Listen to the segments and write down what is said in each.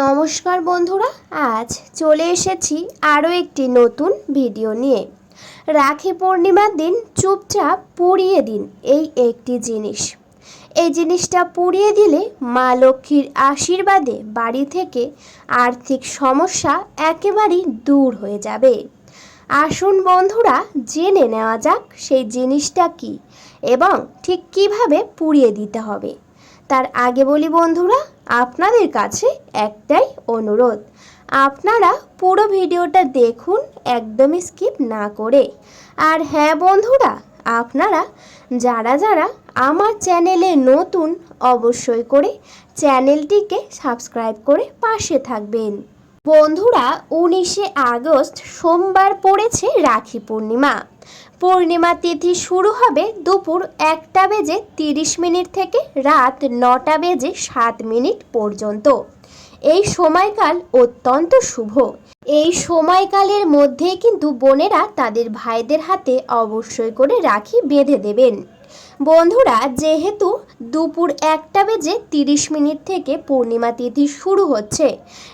নমস্কার বন্ধুরা, আজ চলে এসেছি আরও একটি নতুন ভিডিও নিয়ে। রাখি পূর্ণিমার দিন চুপচাপ পুড়িয়ে দিন এই একটি জিনিস। এই জিনিসটা পুড়িয়ে দিলে মা লক্ষ্মীর আশীর্বাদে বাড়ি থেকে আর্থিক সমস্যা একেবারেই দূর হয়ে যাবে। আসুন বন্ধুরা, জেনে নেওয়া যাক সেই জিনিসটা কি এবং ঠিক কীভাবে পুড়িয়ে দিতে হবে। তার আগে বলি বন্ধুরা, আপনাদের কাছে একটাই অনুরোধ। আপনারা পুরো ভিডিওটা দেখুন, একদমই স্কিপ না করে। আর হ্যাঁ বন্ধুরা, আপনারা যারা যারা আমার চ্যানেলে নতুন, অবশ্যই করে চ্যানেলটিকে সাবস্ক্রাইব করে পাশে থাকবেন। বন্ধুরা, উনিশে আগস্ট সোমবার পড়েছে রাখি পূর্ণিমা। পূর্ণিমা তিথি শুরু হবে দুপুর একটা বেজে তিরিশ মিনিট থেকে রাত নটা বেজে সাত মিনিট পর্যন্ত। এই সময়কাল অত্যন্ত শুভ। এই সময়কালের মধ্যে কিন্তু বোনেরা তাদের ভাইদের হাতে অবশ্যই করে রাখি বেঁধে দেবেন। বন্ধুরা, যেহেতু দুপুর একটা বেজে তিরিশ মিনিট থেকে পূর্ণিমা তিথি শুরু হচ্ছে।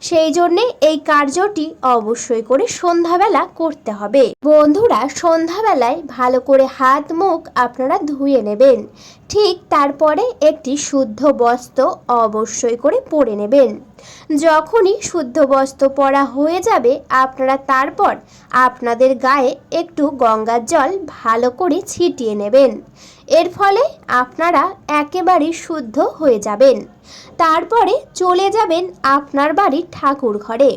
সেই জন্যে এই কার্যটি অবশ্যই করে সন্ধ্যাবেলা করতে হবে। বন্ধুরা, সন্ধ্যাবেলায় ভালো করে হাত মুখ আপনারা ধুয়ে নেবেন। ঠিক তারপরে একটি শুদ্ধ বস্ত্র অবশ্যই করে পরে নেবেন। যখনই শুদ্ধ বস্ত্র পরা হয়ে যাবে, আপনারা তারপর আপনাদের গায়ে একটু গঙ্গার জল ভালো করে ছিটিয়ে নেবেন। এর ফলে আপনারা একেবারেই শুদ্ধ হয়ে যাবেন। তারপরে চলে যাবেন আপনার বাড়ির ঠাকুর ঘরে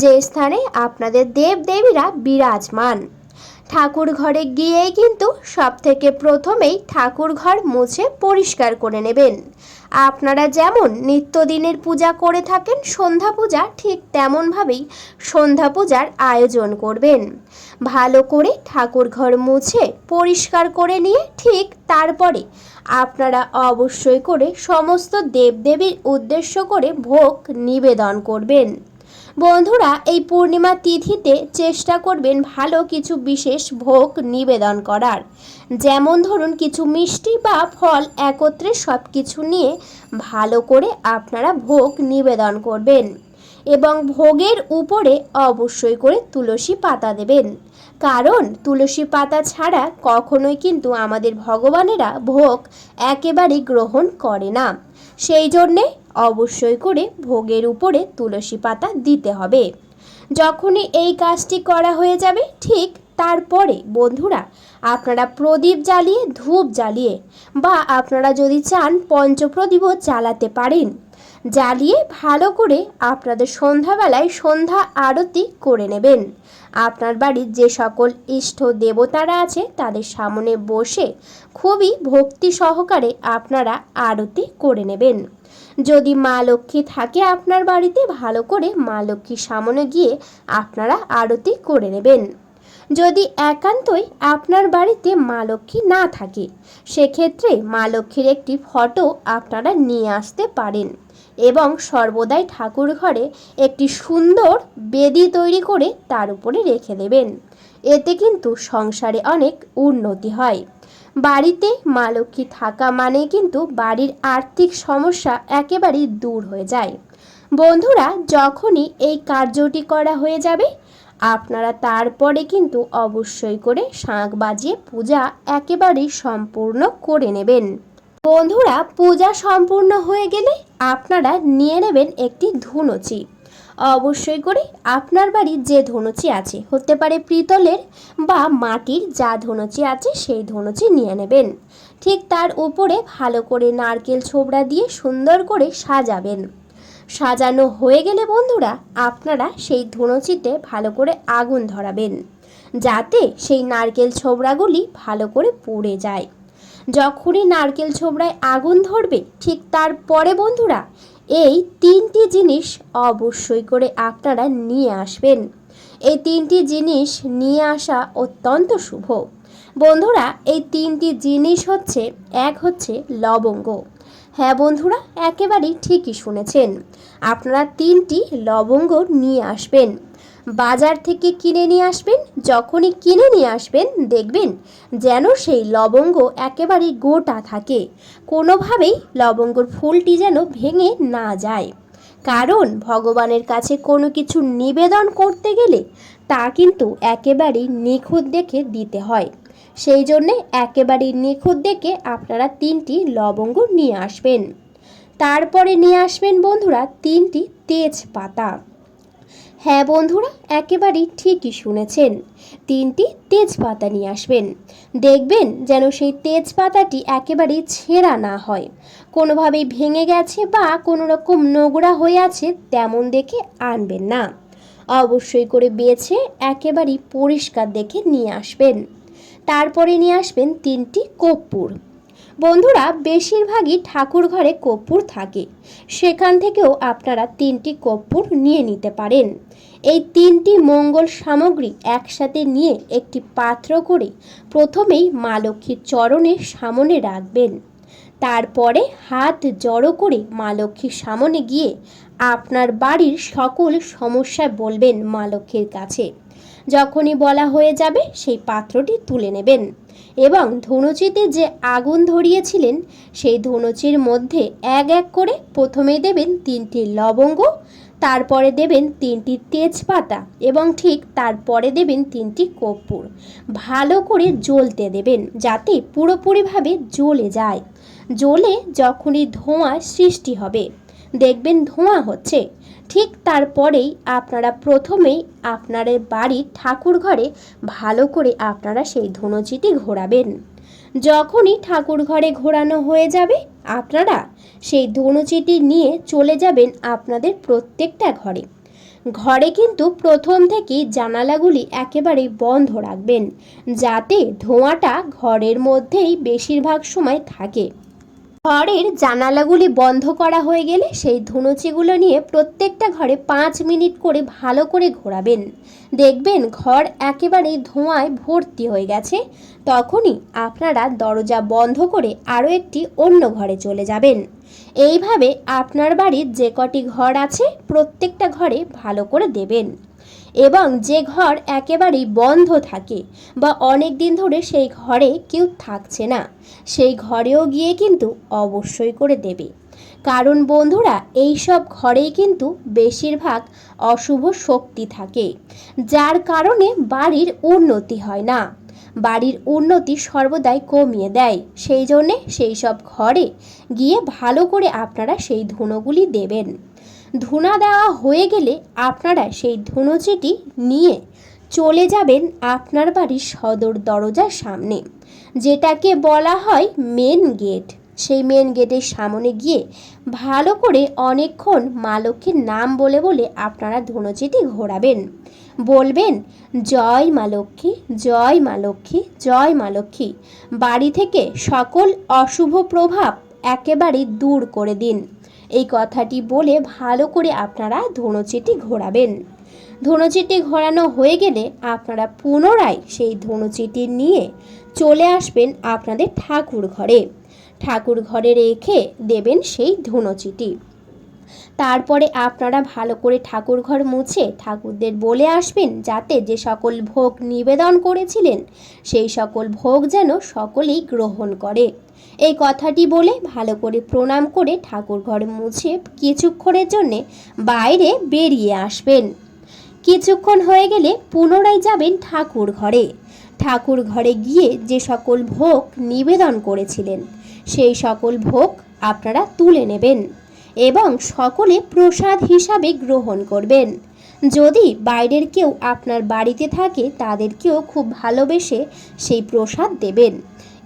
যে স্থানে আপনাদের দেব দেবীরা বিরাজমান। ঠাকুর ঘরে গিয়েই কিন্তু সব থেকে প্রথমেই ঠাকুর ঘর মুছে পরিষ্কার করে নেবেন। আপনারা যেমন নিত্যদিনের পূজা করে থাকেন, সন্ধ্যা পূজা ঠিক তেমনভাবেই সন্ধ্যা পূজার আয়োজন করবেন। ভালো করে ঠাকুর ঘর মুছে পরিষ্কার করে নিয়ে ঠিক তারপরে আপনারা অবশ্যই করে সমস্ত দেবদেবীর উদ্দেশ্য করে ভোগ নিবেদন করবেন। বন্ধুরা, এই পূর্ণিমা তিথিতে চেষ্টা করবেন ভালো কিছু বিশেষ ভোগ নিবেদন করার। যেমন ধরুন, কিছু মিষ্টি বা ফল একত্রে সব কিছু নিয়ে ভালো করে আপনারা ভোগ নিবেদন করবেন এবং ভোগের উপরে অবশ্যই করে তুলসী পাতা দেবেন। কারণ, তুলসী পাতা ছাড়া কখনোই কিন্তু আমাদের ভগবানেরা ভোগ একেবারেই গ্রহণ করে না। সেই জন্যে অবশ্যই করে ভোগের উপরে তুলসী পাতা দিতে হবে। যখনই এই কাজটি করা হয়ে যাবে, ঠিক তারপরে বন্ধুরা, আপনারা প্রদীপ জ্বালিয়ে, ধূপ জ্বালিয়ে বা আপনারা যদি চান পঞ্চপ্রদীপও জ্বালাতে পারেন। জ্বালিয়ে ভালো করে আপনাদের সন্ধ্যাবেলায় সন্ধ্যা আরতি করে নেবেন। আপনার বাড়ির যে সকল ইষ্ট দেবতারা আছে, তাদের সামনে বসে খুবই ভক্তি সহকারে আপনারা আরতি করে নেবেন। যদি মা লক্ষ্মী থাকে আপনার বাড়িতে, ভালো করে মা লক্ষ্মীর সামনে গিয়ে আপনারা আরতি করে নেবেন। যদি একান্তই আপনার বাড়িতে মা লক্ষ্মী না থাকে, সেক্ষেত্রে মা লক্ষ্মীর একটি ফটো আপনারা নিয়ে আসতে পারেন এবং সর্বদাই ঠাকুর ঘরে একটি সুন্দর বেদি তৈরি করে তার উপরে রেখে দেবেন। এতে কিন্তু সংসারে অনেক উন্নতি হয়। বাড়িতে মা লক্ষ্মী থাকা মানে কিন্তু বাড়ির আর্থিক সমস্যা একেবারেই দূর হয়ে যায়। বন্ধুরা, যখনই এই কার্যটি করা হয়ে যাবে, আপনারা তারপরে কিন্তু অবশ্যই করে শাঁখ বাজিয়ে পূজা একেবারেই সম্পূর্ণ করে নেবেন। বন্ধুরা, পূজা সম্পূর্ণ হয়ে গেলে আপনারা নিয়ে নেবেন একটি ধুনুচি। অবশ্যই করে আপনার বাড়ির যে ধনুচি আছে, হতে পারে পিতলের বা মাটির যা ধনুচি আছে সেই ধনুচি নিয়ে নেবেন। ঠিক তার উপরে ভালো করে নারকেল ছোবড়া দিয়ে সুন্দর করে সাজাবেন। সাজানো হয়ে গেলে বন্ধুরা, আপনারা সেই ধনুচিতে ভালো করে আগুন ধরাবেন, যাতে সেই নারকেল ছোবড়াগুলি ভালো করে পুড়ে যায়। যখনই নারকেল ছোবড়ায় আগুন ধরবে, ঠিক তারপরে বন্ধুরা এই তিনটি জিনিস অবশ্যই করে আপনারা নিয়ে আসবেন। এই তিনটি জিনিস নিয়ে আসা অত্যন্ত শুভ। বন্ধুরা, এই তিনটি জিনিস হচ্ছে, এক হচ্ছে লবঙ্গ। হ্যাঁ বন্ধুরা, একেবারেই ঠিকই শুনেছেন। আপনারা তিনটি লবঙ্গ নিয়ে আসবেন। বাজার থেকে কিনে নিয়ে আসবেন, যখনই কিনে নিয়ে আসবেন, দেখবেন যেন সেই লবঙ্গ একেবারে গোটা থাকে। কোনোভাবেই লবঙ্গর ফুলটি যেন ভেঙে না যায়। কারণ ভগবানের কাছে কোনো কিছু নিবেদন করতে গেলে তা কিন্তু একেবারেই নিখুঁত দেখে দিতে হয়। সেই জন্যে একেবারেই নিখুঁত দেখে আপনারা তিনটি লবঙ্গ নিয়ে আসবেন। তারপরে নিয়ে আসবেন বন্ধুরা তিনটি তেজপাতা। হ্যাঁ বন্ধুরা, একেবারেই ঠিকই শুনেছেন। তিনটি তেজপাতা নিয়ে আসবেন। দেখবেন যেন সেই তেজপাতাটি একেবারেই ছেঁড়া না হয়। কোনোভাবেই ভেঙে গেছে বা কোনো রকম নোংরা হয়ে আছে তেমন দেখে আনবেন না। অবশ্যই করে বেছে একেবারেই পরিষ্কার দেখে নিয়ে আসবেন। তারপরে নিয়ে আসবেন তিনটি কর্পূর। বন্ধুরা, বেশিরভাগই ঠাকুর ঘরে কর্পূর থাকে। সেখান থেকেও আপনারা তিনটি কর্পূর নিয়ে নিতে পারেন। এই তিনটি মঙ্গল সামগ্রী একসাথে নিয়ে একটি পাত্র করে প্রথমেই মা লক্ষ্মীর চরণের সামনে রাখবেন। তারপরে হাত জড়ো করে মা লক্ষ্মীর সামনে গিয়ে আপনার বাড়ির সকল সমস্যা বলবেন মা লক্ষ্মীর কাছে। যখনই বলা হয়ে যাবে সেই পাত্রটি তুলে নেবেন। এবং ধনুচিতে যে আগুন ধরিয়েছিলেন, সেই ধনুচির মধ্যে এক এক করে প্রথমে দেবেন তিনটি লবঙ্গ, তারপরে দেবেন তিনটি তেজপাতা এবং ঠিক তারপরে দেবেন তিনটি কর্পূর। ভালো করে জ্বলতে দেবেন যাতে পুরোপুরিভাবে জ্বলে যায়। জ্বলে যখনই ধোঁয়া সৃষ্টি হবে। দেখবেন ধোঁয়া হচ্ছে। ঠিক তারপরেই আপনারা প্রথমেই আপনাদের বাড়ির ঠাকুর ঘরে ভালো করে আপনারা সেই ধনুচিটি ঘোরাবেন। যখনই ঠাকুর ঘরে ঘোরানো হয়ে যাবে, আপনারা সেই ধনুচিটি নিয়ে চলে যাবেন আপনাদের প্রত্যেকটা ঘরে। ঘরে কিন্তু প্রথম থেকেই জানালাগুলি একেবারে বন্ধ রাখবেন, যাতে ধোঁয়াটা ঘরের মধ্যেই বেশিরভাগ সময় থাকে। ঘরের জানালাগুলি বন্ধ করা হয়ে গেলে সেই ধুনুচিগুলো নিয়ে প্রত্যেকটা ঘরে পাঁচ মিনিট করে ভালো করে ঘোরাবেন। দেখবেন ঘর একেবারে ধোঁয়ায় ভর্তি হয়ে গেছে। তখনই আপনারা দরজা বন্ধ করে আরও একটি অন্য ঘরে চলে যাবেন। এইভাবে আপনার বাড়ির যে কটি ঘর আছে, প্রত্যেকটা ঘরে ভালো করে দেবেন। এবং যে ঘর একেবারেই বন্ধ থাকে বা অনেক দিন ধরে সেই ঘরে কেউ থাকছে না, সেই ঘরেও গিয়ে কিন্তু অবশ্যই করে দেবে। কারণ বন্ধুরা এই সব ঘরেই কিন্তু বেশিরভাগ অশুভ শক্তি থাকে, যার কারণে বাড়ির উন্নতি হয় না। বাড়ির উন্নতি সর্বদাই কমিয়ে দেয়, সেই জন্যে সেই সব ঘরে গিয়ে ভালো করে আপনারা সেই ধুনোগুলি দেবেন। ধুনা দেওয়া হয়ে গেলে আপনারা সেই ধুনুচিটি নিয়ে চলে যাবেন আপনার বাড়ির সদর দরজার সামনে, যেটাকে বলা হয় মেন গেট সেই মেন গেটের সামনে গিয়ে ভালো করে অনেকক্ষণ মা লক্ষ্মীর নাম বলে বলে আপনারা ধনুচিটি ঘোরাবেন। বলবেন, জয় মা লক্ষ্মী, জয় মা লক্ষ্মী, জয় মা লক্ষ্মী। বাড়ি থেকে সকল অশুভ প্রভাব একেবারে দূর করে দিন। এই কথাটি বলে ভালো করে আপনারা ধনুচিটি ঘোরাবেন। ধনুচিটি ঘোরানো হয়ে গেলে আপনারা পুনরায় সেই ধনুচিটি নিয়ে চলে আসবেন আপনাদের ঠাকুর ঘরে। ঠাকুর ঘরে রেখে দেবেন সেই ধনুচিটি। তারপরে আপনারা ভালো করে ঠাকুর ঘর মুছে ঠাকুরদের বলে আসবেন যাতে যে সকল ভোগ নিবেদন করেছিলেন, সেই সকল ভোগ যেন সকলেই গ্রহণ করে। এই কথাটি বলে ভালো করে প্রণাম করে ঠাকুর ঘর মুছে কিছুক্ষণের জন্যে বাইরে বেরিয়ে আসবেন। কিছুক্ষণ হয়ে গেলে পুনরায় যাবেন ঠাকুর ঘরে ঠাকুর ঘরে গিয়ে যে সকল ভোগ নিবেদন করেছিলেন, সেই সকল ভোগ আপনারা তুলে নেবেন এবং সকলে প্রসাদ হিসাবে গ্রহণ করবেন। যদি বাইরের কেউ আপনার বাড়িতে থাকে, তাদেরকেও খুব ভালোবেসে সেই প্রসাদ দেবেন।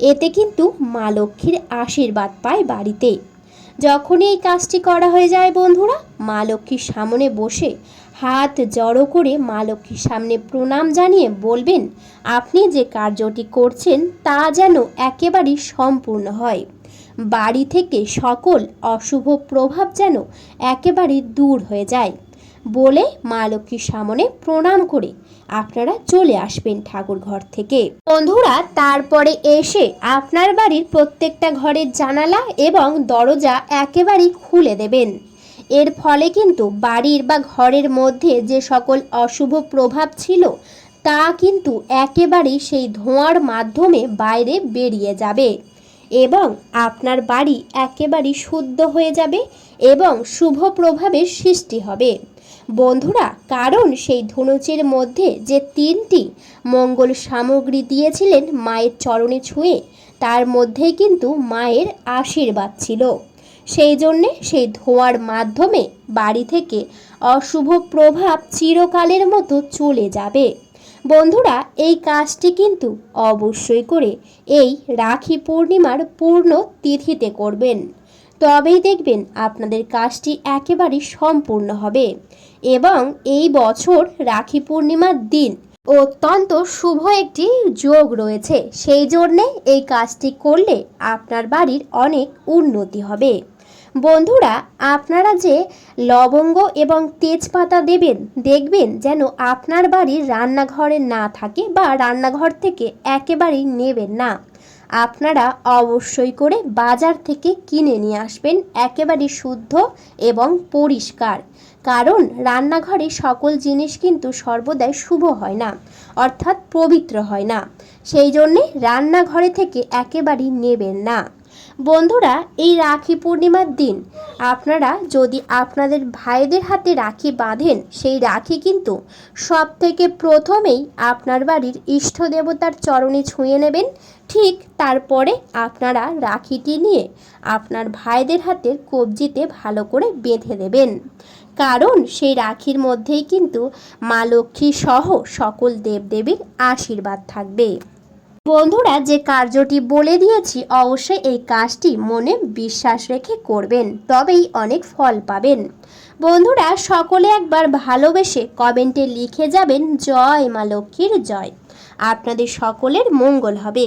এতে কিন্তু মা লক্ষ্মীর আশীর্বাদ পায় বাড়িতে। যখনই এই কাজটি করা হয়ে যায় বন্ধুরা, মা লক্ষ্মীর সামনে বসে হাত জড়ো করে মা লক্ষ্মীর সামনে প্রণাম জানিয়ে বলবেন, আপনি যে কার্যটি করছেন তা যেন একেবারেই সম্পূর্ণ হয়। বাড়ি থেকে সকল অশুভ প্রভাব যেন একেবারেই দূর হয়ে যায়। বলে মা লক্ষ্মীর সামনে প্রণাম করে। আপনারা চলে আসবেন ঠাকুর ঘর থেকে। বন্ধুরা, তারপরে এসে আপনার বাড়ির প্রত্যেকটা ঘরের জানালা এবং দরজা একেবারেই খুলে দেবেন। এর ফলে কিন্তু বাড়ির বা ঘরের মধ্যে যে সকল অশুভ প্রভাব ছিল, তা কিন্তু একেবারেই সেই ধোঁয়ার মাধ্যমে বাইরে বেরিয়ে যাবে এবং আপনার বাড়ি একেবারেই শুদ্ধ হয়ে যাবে এবং শুভ প্রভাবের সৃষ্টি হবে। বন্ধুরা, কারণ সেই ধনুচের মধ্যে যে তিনটি মঙ্গল সামগ্রী দিয়েছিলেন মায়ের চরণে ছুঁয়ে, তার মধ্যেই কিন্তু মায়ের আশীর্বাদ ছিল। সেই জন্যে সেই ধোঁয়ার মাধ্যমে বাড়ি থেকে অশুভ প্রভাব চিরকালের মতো চলে যাবে। বন্ধুরা, এই কাজটি কিন্তু অবশ্যই করে এই রাখি পূর্ণিমার পূর্ণ তিথিতে করবেন। তবেই দেখবেন আপনাদের কাজটি একেবারেই সম্পূর্ণ হবে। এবং এই বছর রাখি পূর্ণিমার দিন অত্যন্ত শুভ একটি যোগ রয়েছে। সেই জন্যে এই কাজটি করলে আপনার বাড়ির অনেক উন্নতি হবে। বন্ধুরা, আপনারা যে লবঙ্গ এবং তেজপাতা দেবেন, দেখবেন যেন আপনার বাড়ির রান্নাঘরে না থাকে বা রান্নাঘর থেকে একেবারেই নেবেন না। আপনারা অবশ্যই করে বাজার থেকে কিনে নিয়ে আসবেন একেবারে শুদ্ধ এবং পরিষ্কার। কারণ রান্নাঘরে সকল জিনিস কিন্তু সর্বদাই শুভ হয় না, অর্থাৎ পবিত্র হয় না। সেই জন্যে রান্নাঘরে থেকে একেবারেই নেবেন না। বন্ধুরা, এই রাখি পূর্ণিমার দিন। আপনারা যদি আপনাদের ভাইদের হাতে রাখি বাঁধেন, সেই রাখি কিন্তু সব থেকে প্রথমেই আপনার বাড়ির ইষ্ট দেবতার চরণে ছুঁয়ে নেবেন। ঠিক তারপরে আপনারা রাখিটি নিয়ে আপনার ভাইদের হাতের কবজিতে ভালো করে বেঁধে দেবেন। কারণ সেই রাখির মধ্যেই কিন্তু মা লক্ষ্মী সহ সকল দেবদেবীর আশীর্বাদ থাকবে। বন্ধুরা, যে কার্যটি বলে দিয়েছি, অবশ্যই এই কাজটি মনে বিশ্বাস রেখে করবেন, তবেই অনেক ফল পাবেন। বন্ধুরা, সকলে একবার ভালোবেসে কমেন্টে লিখে যাবেন, জয় মা লক্ষ্মীর জয়। আপনাদের সকলের মঙ্গল হবে।